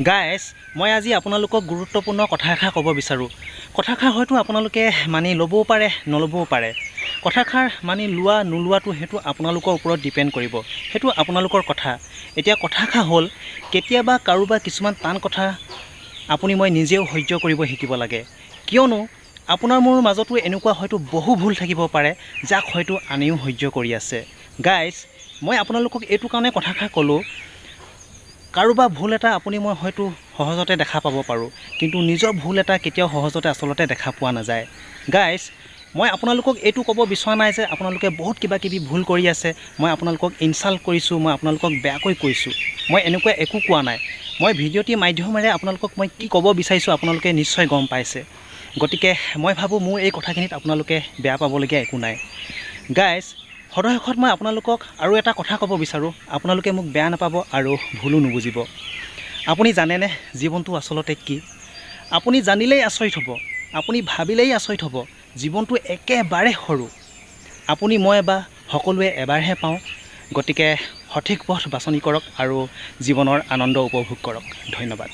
Guys মই আজি আপোনালোকক গুৰুত্বপূৰ্ণ কথা এষাৰ ক'ব বিচাৰোঁ। কথাষাৰ হয়তো আপোনালোকে মানি ল'বও পাৰে নল'বও পাৰে। কথাষাৰ মানি লোৱা নোলোৱাটো সেইটো আপোনালোকৰ ওপৰত ডিপেণ্ড কৰিব। সেইটো আপোনালোকৰ কথা। এতিয়া কথাষাৰ হ'ল কেতিয়াবা কাৰোবাৰ কিছুমান টান কথা আপুনি মই নিজেও সহ্য কৰিব শিকিব লাগে। কিয়নো আপোনাৰ মোৰ মাজতো এনেকুৱা হয়তো বহু ভুল থাকিব পাৰে যাক হয়তো আনেও সহ্য কৰি আছে। গাইজ মই আপোনালোকক এইটো কাৰণে কথাষাৰ ক'লোঁ কাৰোবাৰ ভুল এটা আপুনি মই হয়তো সহজতে দেখা পাব পাৰোঁ কিন্তু নিজৰ ভুল এটা কেতিয়াও সহজতে আচলতে দেখা পোৱা নাযায়। গাইজ মই আপোনালোকক এইটো ক'ব বিচৰা নাই যে আপোনালোকে বহুত কিবা কিবি ভুল কৰি আছে মই আপোনালোকক ইনচাল্ট কৰিছোঁ মই আপোনালোকক বেয়াকৈ কৈছোঁ। মই এনেকুৱা একো কোৱা নাই। মই ভিডিঅ'টিৰ মাধ্যমেৰে আপোনালোকক মই কি ক'ব বিচাৰিছোঁ আপোনালোকে নিশ্চয় গম পাইছে। গতিকে মই ভাবোঁ মোৰ এই কথাখিনিত আপোনালোকে বেয়া পাবলগীয়া একো নাই। গাইজ সদশেষত মই আপোনালোকক আৰু এটা কথা ক'ব বিচাৰোঁ। আপোনালোকে মোক বেয়া নাপাব আৰু ভুলো নুবুজিব। আপুনি জানেনে জীৱনটো আচলতে কি? আপুনি জানিলেই আচৰিত হ'ব। আপুনি ভাবিলেই আচৰিত হ'ব। জীৱনটো একেবাৰে সৰু। আপুনি মই বা সকলোৱে এবাৰহে পাওঁ। গতিকে সঠিক পথ বাছনি কৰক আৰু জীৱনৰ আনন্দ উপভোগ কৰক। ধন্যবাদ।